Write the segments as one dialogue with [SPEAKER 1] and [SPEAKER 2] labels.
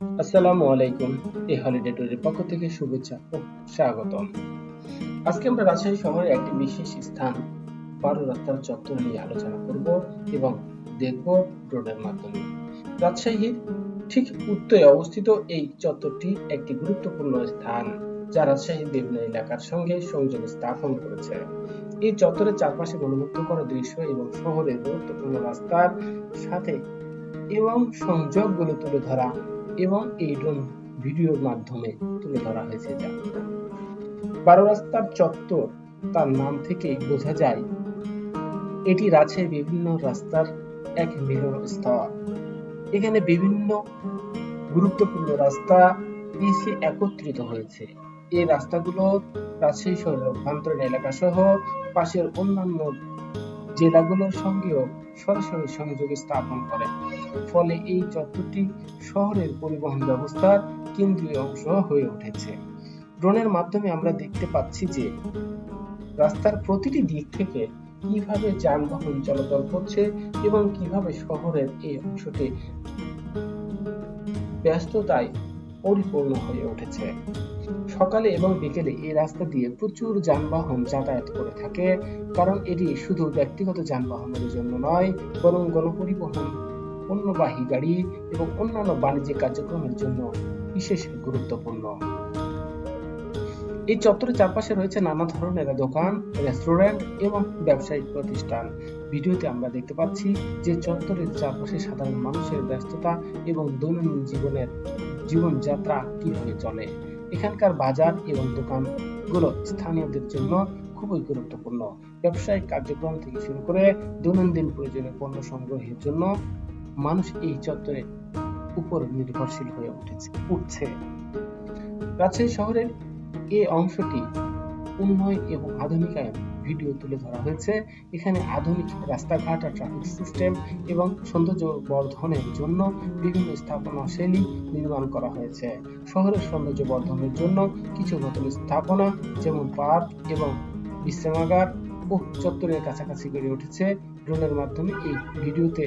[SPEAKER 1] আসসালামু আলাইকুম। এই হলিডে ট্যুরের পক্ষ থেকে শুভেচ্ছা ও স্বাগতম। আজকে আমরা রাজশাহী শহরের একটি বিশেষ স্থান, বারো রাস্তার চত্বর নিয়ে আলোচনা করব এবং দেখব ড্রোনের মাধ্যমে। রাজশাহীর ঠিক উত্তরে অবস্থিত এই চত্বরটি একটি গুরুত্বপূর্ণ স্থান, যা রাজশাহীর বিভিন্ন এলাকার সঙ্গে সংযোগ স্থাপন করেছে। এই চত্বরের চারপাশে মনোমুগ্ধ করা দৃশ্য এবং শহরের গুরুত্বপূর্ণ রাস্তার সাথে এবং সংযোগগুলো তুলে ধরা এবং এই ড্রোন ভিডিওর মাধ্যমে তুলে ধরা হয়েছে যা বারো রাস্তার চত্বর, তার নাম থেকেই বোঝা যায়, এটি রাজশাহীর বিভিন্ন রাস্তার এক মিলন স্থল এখানে বিভিন্ন গুরুত্বপূর্ণ রাস্তা এসে একত্রিত হয়েছে। এই রাস্তাগুলো রাজশাহী শহরের অভ্যন্তরীণ এলাকা সহ পাশের অন্যান্য জেলাগুলোর সঙ্গেও সরাসরি সংযোগ স্থাপন করে। ফলে এই চত্বরটি শহরের পরিবহন ব্যবস্থার কেন্দ্রীয় অংশ হয়ে উঠেছে। ড্রোনের মাধ্যমে আমরা দেখতে পাচ্ছি যে রাস্তার প্রতিটি দিক থেকে কীভাবে যানবাহন চলাচল করছে এবং কীভাবে শহরের এই অংশটি ব্যস্ততায় পরিপূর্ণ হয়ে উঠেছে। সকালে এবং বিকেলে এই রাস্তা দিয়ে প্রচুর যানবাহন যাতায়াত করে থাকে, কারণ এটি শুধু ব্যক্তিগত যানবাহনের জন্য নয়, বরং গণপরিবহন পণ্যবাহী গাড়ি এবং অন্যান্য বাণিজ্যিক কার্যক্রমের জন্য বিশেষ গুরুত্বপূর্ণ। এই চত্বরের চারপাশে রয়েছে নানা ধরনের দোকান, রেস্টুরেন্ট এবং ব্যবসায়িক প্রতিষ্ঠান। ভিডিওতে আমরা দেখতে পাচ্ছি যে চত্বরের চারপাশে সাধারণ মানুষের ব্যস্ততা এবং দৈনন্দিন জীবনের জীবনযাত্রা কীভাবে চলে। এখানকার বাজার এবং দোকানগুলো স্থানীয়দের জন্য খুবই গুরুত্বপূর্ণ। ব্যবসায়িক কার্যক্রম থেকে শুরু করে দৈনন্দিন প্রয়োজনীয় পণ্য সংগ্রহের জন্য মানুষ এই চত্বরের উপর নির্ভরশীল হয়ে উঠেছে, উঠছে। রাজশাহী শহরের এই অংশটি উন্নয়ন এবং আধুনিকায়ন ভিডিও তুলে ধরা হয়েছে। এখানে আধুনিক রাস্তাঘাট আর ট্রাফিক সিস্টেম এবং সৌন্দর্য বর্ধনের জন্য বিভিন্ন স্থাপনা শৈলী নির্মাণ করা হয়েছে। শহরের সৌন্দর্য বর্ধনের জন্য কিছু নতুন স্থাপনা যেমন পার্ক এবং বিশ্রামাগার ও চত্বরের কাছাকাছি গড়ে উঠেছে। ড্রোনের মাধ্যমে এই ভিডিওতে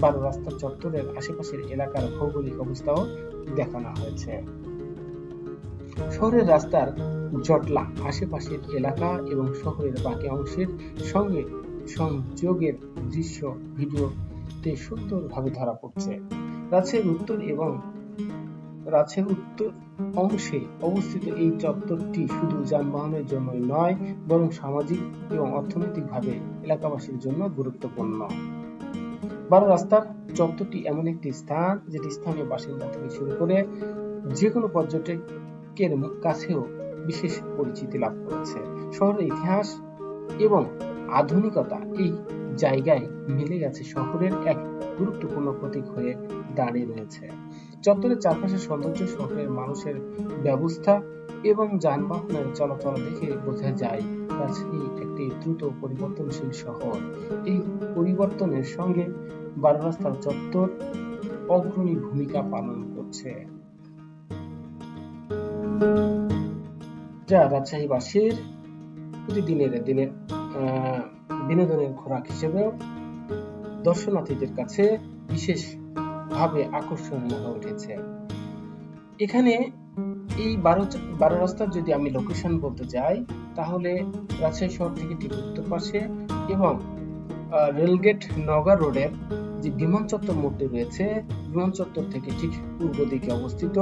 [SPEAKER 1] বারো রাস্তার চত্বরের আশেপাশের এলাকার ভৌগোলিক অবস্থাও দেখানো হয়েছে। শহরের রাস্তার জটলা আশেপাশের এলাকা এবং শহরের বাকি অংশের সঙ্গে সংযোগের দৃশ্য ভিডিওতে সুন্দরভাবে ধরা পড়ছে। রাজশাহীর উত্তর এবং রাজশাহীর উত্তর অংশে অবস্থিত এই চত্বরটি শুধু যানবাহনের জন্যই নয়, বরং সামাজিক এবং অর্থনৈতিকভাবে এলাকাবাসীর জন্য গুরুত্বপূর্ণ। বারো রাস্তার চত্বরটি এমন একটি স্থান, যেটি স্থানীয় বাসিন্দা থেকে শুরু করে যে কোনো পর্যটকের কাছেও বিশেষ পরিচিতি লাভ করেছে। শহরের ইতিহাস এবং আধুনিকতা এই জায়গায় মিলে গেছে শহরের এক গুরুত্বপূর্ণ প্রতীক হয়ে দাঁড়িয়ে রয়েছে। চত্বরের চারপাশে সৌন্দর্য, শহরের মানুষের ব্যবস্থা এবং যানবাহনের চলাচল দেখে বোঝা যায় রাজশাহী একটি দ্রুত পরিবর্তনশীল শহর। এই পরিবর্তনের সঙ্গে বারো রাস্তার চত্বর অগ্রণী ভূমিকা পালন করছে। যা রাজশাহীবাসীর প্রতিদিনের দিনের বিনোদনের খোরাক হিসেবেও দর্শনার্থীদের কাছে বিশেষ ভাবে আকর্ষণীয় হয়ে উঠেছে। এখানে এই বারো বারো রাস্তার যদি আমি লোকেশন বলতে যাই, তাহলে রাজশাহী শহর থেকে ঠিক উত্তর পাশে এবং রেলগেট নগা রোডের যে বিমান চত্বর মোড়টি রয়েছে, বিমান চত্বর থেকে ঠিক পূর্ব দিকে অবস্থিত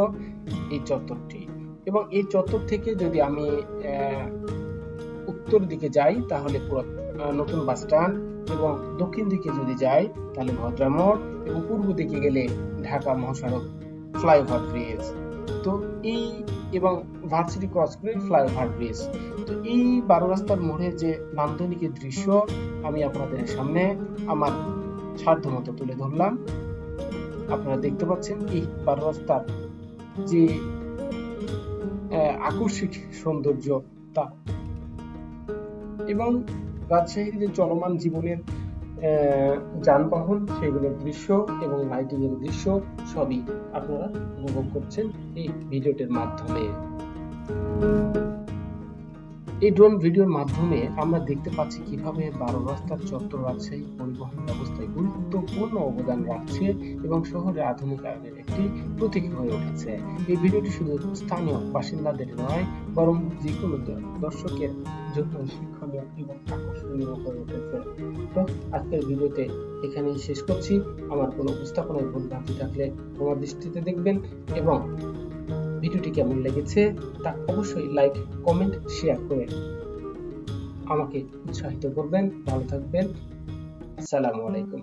[SPEAKER 1] এই চত্বরটি। এবং এই চত্বর থেকে যদি আমি উত্তর দিকে যাই, তাহলে নতুন বাস স্ট্যান্ড এবং দক্ষিণ দিকে যদি যাই, তাহলে ভদ্রা মোড় এবং পূর্ব দিকে গেলে ঢাকা মহাসড়ক ফ্লাইওভার ব্রিজ তো এই এবং ভার্সিটি ক্রস করে ফ্লাইওভার ব্রিজ তো এই বারো রাস্তার মোড়ে যে নান্দনিকের দৃশ্য আমি আপনাদের সামনে আমার সাধ্য মতো তুলে ধরলাম। আপনারা দেখতে পাচ্ছেন, এই বারো রাস্তার যে আকস্মিক সৌন্দর্য তা। এবং রাজশাহীর যে চলমান জীবনের যানবাহন, সেগুলোর দৃশ্য এবং লাইটিং এর দৃশ্য, সবই আপনারা উপভোগ করছেন এই ভিডিওটির মাধ্যমে। এই ড্রোন ভিডিওর মাধ্যমে আমরা দেখতে পাচ্ছি কীভাবে বারো রাস্তার চত্বর রাজশাহী পরিবহন ব্যবস্থায় গুরুত্বপূর্ণ অবদান রাখছে এবং শহরে আধুনিকায়নের একটি প্রতীক হয়ে উঠেছে। এই ভিডিওটি শুধু স্থানীয় বাসিন্দাদের নয়, বরং যে কোনো দর্শকের জন্য শিক্ষণীয় এবং আকর্ষণীয় হয়ে উঠেছে। তো আজকের ভিডিওতে এখানেই শেষ করছি। আমার কোনো উপস্থাপনায় ভুল থাকলে তোমার দৃষ্টিতে দেখবেন এবং ভিডিওটি কেমন লেগেছে তা অবশ্যই লাইক কমেন্ট শেয়ার করে আমাকে উৎসাহিত করবেন। ভালো থাকবেন। আসসালামু আলাইকুম।